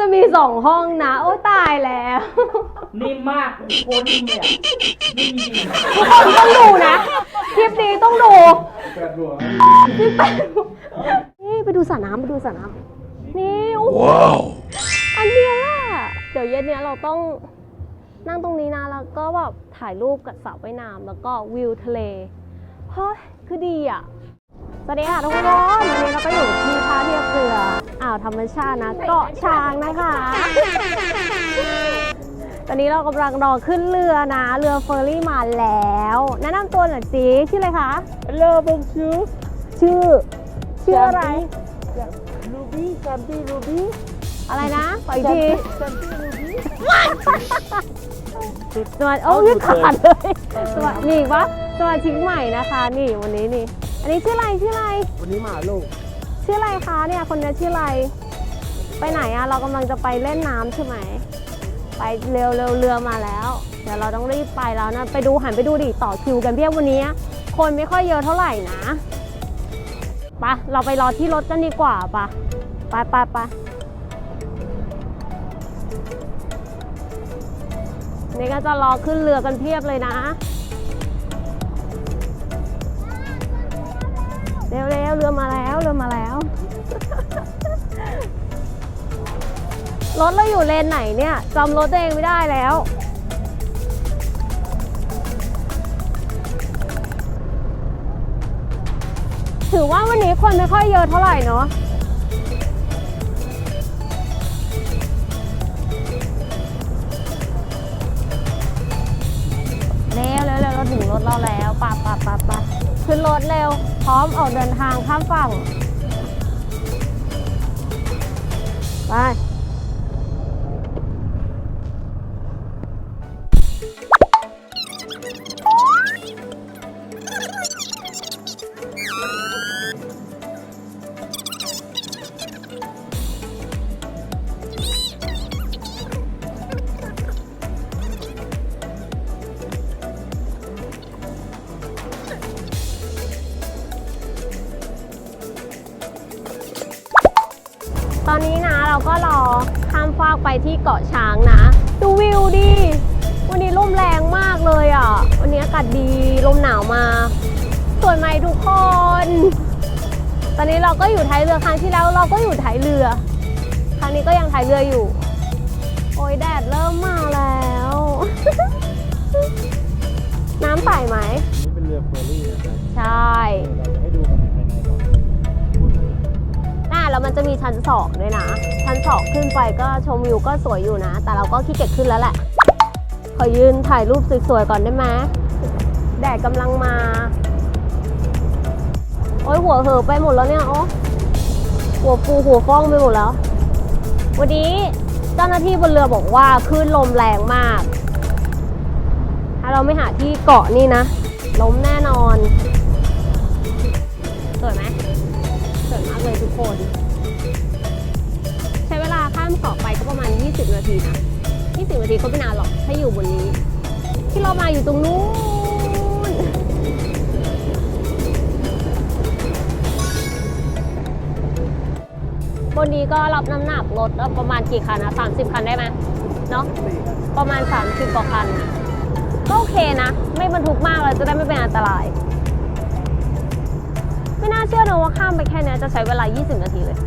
จะมีสองห้องนะ โอ้ตายแล้วนิ่มมากโคตรนิ่มเลยอะนิ่มจริงทุกคนต้องดูนะ คลิปนี้ต้องดูแปดบวกนี่ไปดูสระน้ำไปดูสระน้ำนี่โอ้โหอันเดียวอะเดี๋ยวเย็นเนี้ยเราต้องนั่งตรงนี้นะแล้วก็แบบถ่ายรูปกับสระว่ายน้ำแล้วก็วิวทะเลเฮ้ยคือดีอะสวัสดีค่ะทุกคนวันนี้เราก็อยู่ที่ท่าเทียบเรืออ่าวธรรมชาตินะ เกาะช้างนะคะ ตอนนี้เรากำลังรอขึ้นเรือนะ เรือเฟอร์รี่มาแล้ว แนะนำตัวหน่อยสิชื่ออะไรคะ เลอเป็นชื่อชื่อ ชื่ออะไร รูบี้ซัมปี้รูบี้อะไรนะขออีกทีซัมปี้รูบี้สวัสดีโอ้ยขาดเลยสวัสดีมีอีกปะสมาชิกใหม่นะคะ นี่วันนี้นี่ อันนี้ชื่ออะไรชื่ออะไร วันนี้หมาลูก ชื่ออะไรคะเนี่ยคนนี้ชื่ออะไร ไปไหนอะเรากำลังจะไปเล่นน้ำใช่ไหม ไปเร็วเร็วเรือมาแล้ว เดี๋ยวเราต้องรีบไปแล้วนะ ไปดูหันไปดูดิต่อคิวกันเพียบวันนี้ คนไม่ค่อยเยอะเท่าไหร่นะปะเราไปรอที่รถกันดีกว่าปะไปไปไปนี่ก็จะรอขึ้นเรือกันเพียบเลยนะ มาแล้วเรือมาแล้ว รถเราอยู่เลนไหนเนี่ยจำรถตัวเองไม่ได้แล้ว ถือว่าวันนี้คนไม่ค่อยเยอะเท่าไหร่เนาะเร็วเร็วเร็วเราถึงรถเราแล้วปะปะปะป ขึ้นรถเร็ว พร้อมออกเดินทางข้ามฝั่ง ไป ก็รอข้ามฟากไปที่เกาะช้างนะ ดูวิวดิ วันนี้ลมแรงมากเลยอะ วันนี้อากาศดีลมหนาวมา สวยไหมทุกคน ตอนนี้เราก็อยู่ท้ายเรือครั้งที่แล้วเราก็อยู่ท้ายเรือ ครั้งนี้ก็ยังท้ายเรืออยู่ โอ้ยแดดเริ่มมาแล้ว น้ำใสไหมนี่เป็นเรือเฟอร์รี่นะครับใช่ แล้วมันจะมีชั้นสองด้วยนะ ชั้นสองขึ้นไปก็ชมวิวก็สวยอยู่นะ แต่เราก็ขี้เกียจขึ้นแล้วแหละ ขอยืนถ่ายรูปสวยๆก่อนได้ไหมแดดกำลังมา โอ้ยหัวเหอไปหมดแล้วเนี่ยโอ้หัวฟูหัวฟ้องไปหมดแล้ว วันนี้เจ้าหน้าที่บนเรือบอกว่าคลื่นลมแรงมาก ถ้าเราไม่หาที่เกาะนี่นะล้มแน่นอน สวยไหมสวยมากเลยทุกคน เวลาข้ามเกาะไปก็ประมาณ 20 นาทีนะ 20 นาทีก็ไม่นานหรอก ถ้าอยู่บนนี้ ที่เรามาอยู่ตรงนู้น บนนี้ก็รับน้ำหนักรถประมาณกี่คันนะ30 คันได้ไหมเนาะประมาณ 30กว่าคันนะก็โอเคนะ ไม่บรรทุกมากเลยจะได้ไม่เป็นอันตราย ไม่น่าเชื่อนะว่าข้ามไปแค่นี้จะใช้เวลา 20 นาทีเลย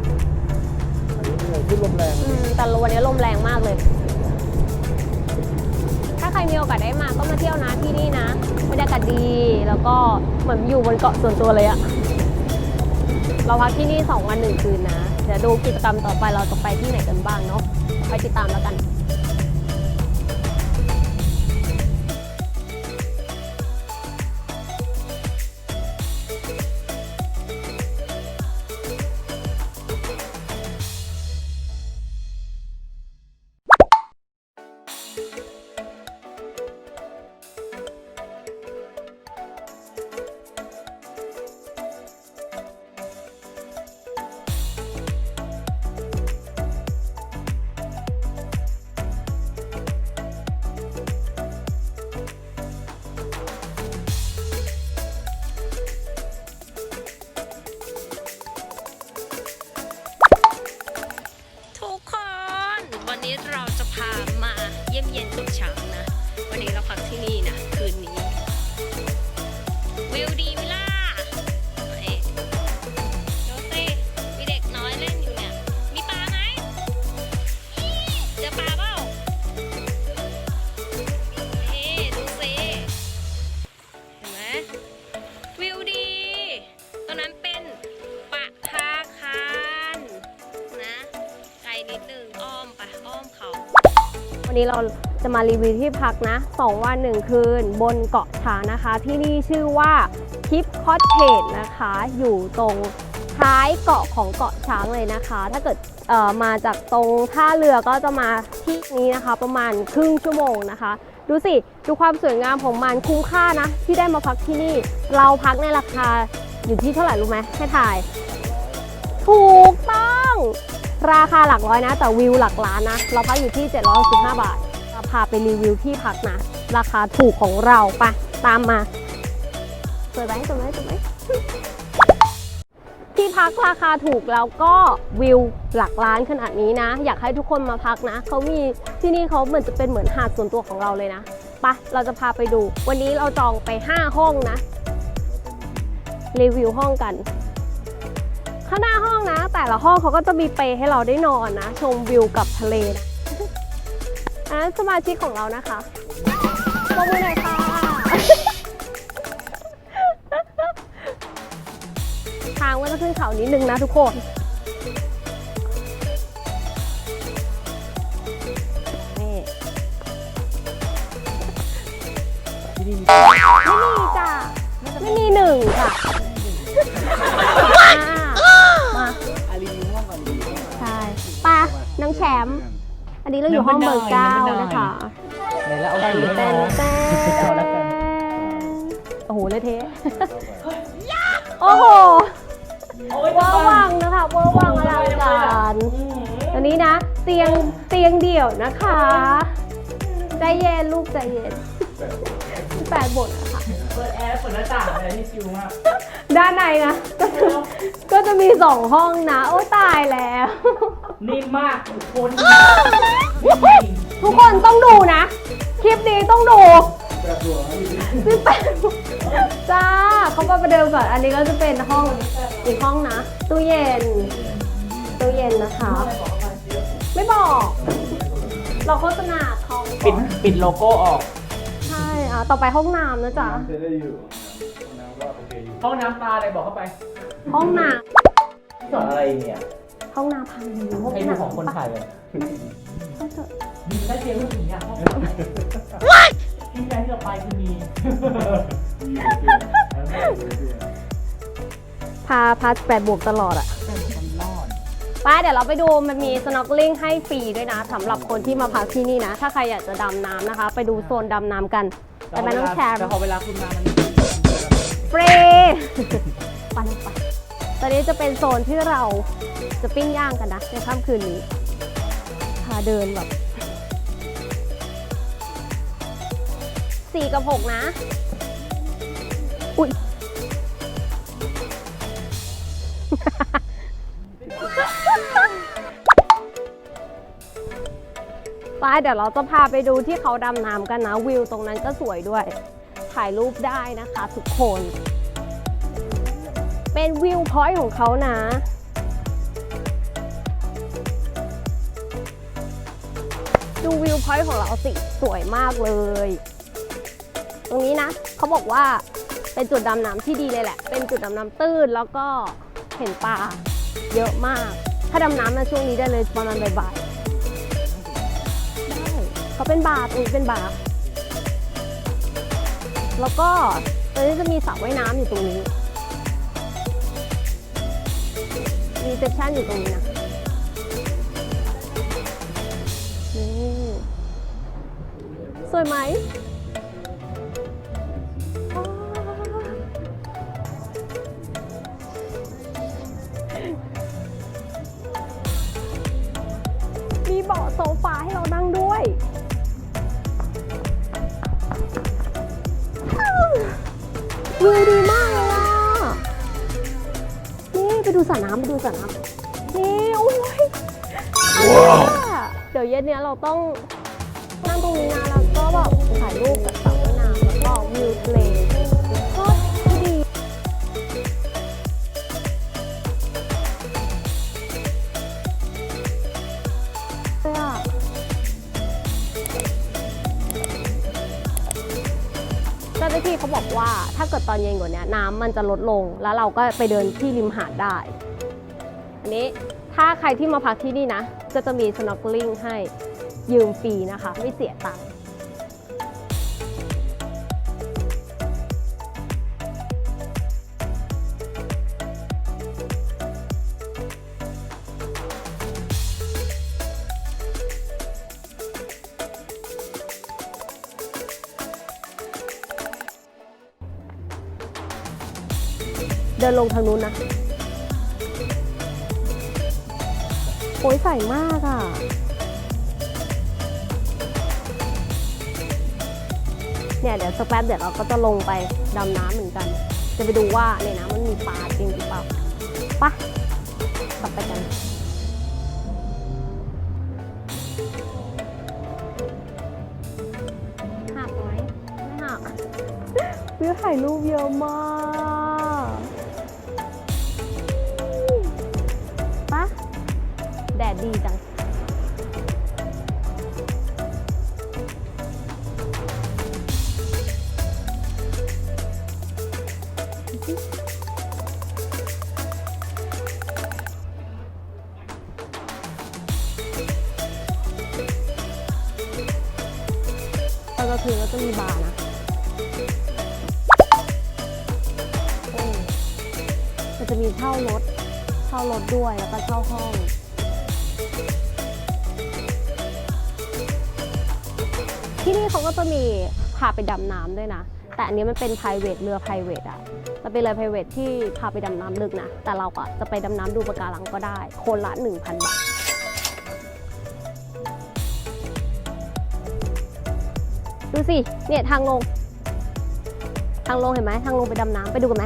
เลยขึ้นลมแรงอืมแต่วันนี้ลมแรงมากเลย ถ้าใครมีโอกาสได้มาก็มาเที่ยวนะที่นี่นะบรรยากาศดีแล้วก็เหมือนอยู่บนเกาะส่วนตัวเลยอะเราพักที่นี่2วันหนึ่งคืนนะ เดี๋ยวดูกิจกรรมต่อไปเราจะไปที่ไหนกันบ้างเนาะไปติดตามแล้วกัน วิวดีไหมล่ะนี่ดูสิมีเด็กน้อยเล่นอยู่เนี่ย มีปลาไหมเจอปลาเปล่านี่ดูสิ เห็นไหมวิวดีตรงนั้นเป็นปะทาคารนะไกลนิดนึงอ้อมไปอ้อมเขา วันนี้เรา จะมารีวิวที่พักนะ 2 วัน 1 คืน บนเกาะช้างนะคะ ที่นี่ชื่อว่าทิปคอ t เทจนะคะ อยู่ตรงท้ายเกาะของเกาะช้างเลยนะคะ ถ้าเกิดเออมาจากตรงท่าเรือก็จะมาที่นี้นะคะ ประมาณครึ่งชั่วโมงนะคะ ดูสิ ดูความสวยงามของมันคุ้มค่านะ ที่ได้มาพักที่นี่ เราพักในราคาอยู่ที่เท่าไหร่รู้ไหมให้ถ่าย ถูกต้อง ราคาหลักร้อยนะ แต่วิวหลักล้านนะ เราพักอยู่ที่ 765 บาทาพาไปรีวิวที่พักนะ ราคาถูกของเราไปตามมาสวยไหมสวยไหมสวยไหมที่พักราคาถูกแล้วก็วิวหลักล้านขนาดนี้นะ อยากให้ทุกคนมาพักนะเขามีที่นี่เขาเหมือนจะเป็นเหมือนหาดส่วนตัวของเราเลยนะปะเราจะพาไปดู วันนี้เราจองไป 5 ห้องนะ รีวิวห้องกัน ข้างหน้าห้องนะ แต่ละห้องเขาก็จะมีเปให้เราได้นอนนะ ชมวิวกับทะเลนะ อันนั้นสมาชิกของเรานะคะปรบมือหน่อยค่ะ ทางว่าจะขึ้นเขานิดนึงนะทุกคนนี่ที่นี่มีไม่มีจ้ะไม่มีหนึ่งค่ะอ่ามาอารีวิวห้องก่อนดีห้องก่อนใช่ไป้าน้องแชมป์ อันนี้เราอยู่ห้องเบอร์เก้านะคะไหนแล้วเอาเต้นสีให้เต้นน้องเต้เอาแล้วกันนโอ้โหเลยเทะโอ้โหโอ้ยเวอร์วังนะคะเวอร์วังอลังการอันนี้นะ เตียงเตียงเดี่ยวนะคะ ใจเย็นลูกใจเย็นแปดบทนะคะเปิดแอร์เปิดหน้าต่างอะไรที่ชิวมากด้านในนะก็จะ ก็จะมีสองห้องนะ โอ้ตายแล้ว นิ่มมากโคนดีทุกคนต้องดูนะ คลิปนี้ต้องดูแบบหัวนะอยู่ที่สิบแปดจ้าเขามาประเดิมก่อน อันนี้ก็จะเป็นห้องอีกห้องนะ ตู้เย็น ตู้เย็นนะคะ ไม่บอก เราโฆษณาเขาปิดปิดโลโก้ออก ใช่ อะ ต่อไปห้องน้ำนะจ๊ะน้ำจะได้อยู่น้ำก็โอเคอยู่ห้องน้ำตาอะไรบอกเข้าไป ห้องน้ส อนอะไรเนี่ยำห้องน้ำพังดีห้องให้ดูน้ำของคนไทยเลยก็เถอะมีได้เพียงผู้หญิงอะห้องที่แรกที่เราไปคือมีมีโอเคแล้วก็โอเคพาพาแปดบวกตลอดอะแต่มันรอดไปเดี๋ยวเราไปดูมันมี snorkeling ให้ฟรีด้วยนะสำหรับคนที่มาพักที่นี่นะ ถ้าใครอยากจะดำน้ำนะคะ ไปดูโซนดำน้ำกัน แต่ไม่ต้องแชร์แต่พอเวลาคุณมามันฟรีไปเลยไป ตอนนี้จะเป็นโซนที่เราจะปิ้งย่างกันนะในค่ำคืนนี้ พาเดินแบบสี่กับหกนะ อุ้ยไปเดี๋ยวเราจะพาไปดูที่เขาดำน้ำกันนะ วิวตรงนั้นก็สวยด้วย ถ่ายรูปได้นะคะทุกคน เป็นวิวพอยต์ของเขานะ ดูวิวพอยต์ของเราสิสวยมากเลย ตรงนี้นะเขาบอกว่าเป็นจุดดำน้ำที่ดีเลยแหละ เป็นจุดดำน้ำตื้นแล้วก็เห็นปลาเยอะมาก ถ้าดำน้ำมาช่วงนี้ได้เลยประมาณบ่ายๆได้เขาเป็นบาร์ตรงนี้เป็นบาร์แล้วก็ตอนนี้จะมีสระว่ายน้ำอยู่ตรงนี้ มีเซสชั่นอยู่ตรงนี้นะนี่สวยไหมมีเบาะโซฟาให้เรานั่งด้วย วิวดี ดูสระน้ำไปดูสระน้ำนี่โอ้ยว้าวเดี๋ยวเย็นเนี้ยเราต้องนั่งตรงนี้นะแล้วก็แบบถ่ายรูปกับสระว่ายน้ำแล้วก็วิวทะเล พี่เขาบอกว่าถ้าเกิดตอนเย็นกว่านี้น้ำมันจะลดลง แล้วเราก็ไปเดินที่ริมหาดได้ อันนี้ถ้าใครที่มาพักที่นี่นะ ก็จะมี snorkeling ให้ยืมฟรีนะคะ ไม่เสียตังค์ เดินลงทางนู้นนะโอ้ยใสมากอะ เนี่ยเดี๋ยวสักแป๊บเดี๋ยวเราก็จะลงไปดำน้ำเหมือนกัน จะไปดูว่าในน้ำมันมีปลาจริงหรือเปล่าไปะกลับไปกันหักไหมไม่หักวิวถ่ายรูปเยอะมาก ดดีจัง ตอนกลางคืนก็จะมีบาร์นะมันจะมีเช่ารถ เช่ารถด้วยแล้วก็เช่าห้อง ที่นี่เขาก็จะมีพาไปดำน้ำด้วยนะ แต่อันนี้มันเป็น p r i v a t เรือ p r i v a t อะมันเป็นเรือ p r i v a t ที่พาไปดำน้ำลึกนะ แต่เราอะจะไปดำน้ำดูปะการังก็ได้ คนละ 1,000 บาทดูสิ เนี่ยทางลง ทางลงเห็นไหม ทางลงไปดำน้ำไปดูกันไหม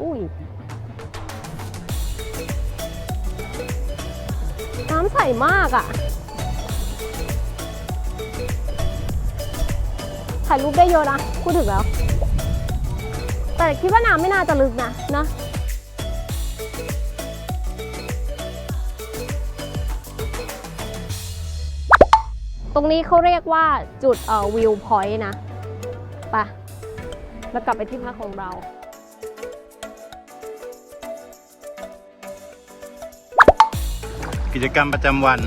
อุ้ยน้ำใสมากอะ่ะถ่ายรูปได้เยอะนะพูดถึงแล้ว แต่คิดว่าน้ำไม่น่าจะลึกนะเนอะตรงนี้เขาเรียกว่าจุดเอ่อวิวพอยต์นะ ไปะแล้วกลับไปที่พักของเรา กิจกรรมประจำวัน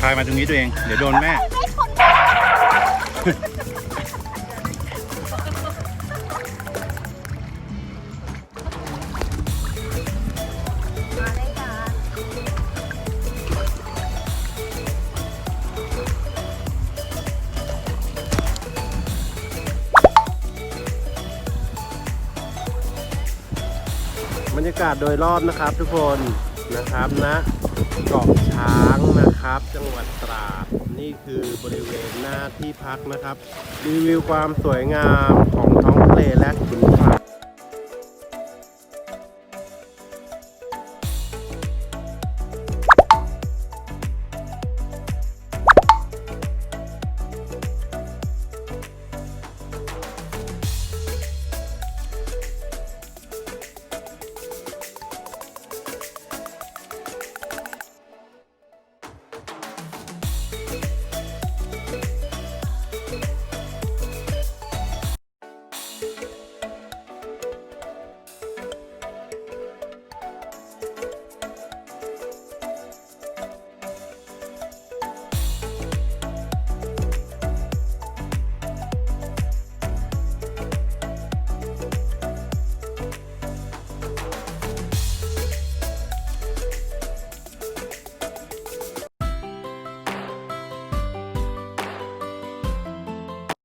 พายมาตรงนี้ตัวเอง เดี๋ยวโดนแม่ากาศโดยรอบนะครับทุกคนนะครับณเกาะช้างนะครับ จังหวัดตราดนี่คือบริเวณหน้าที่พักนะครับ รีวิวความสวยงามของท้องทะเลและขุนเขา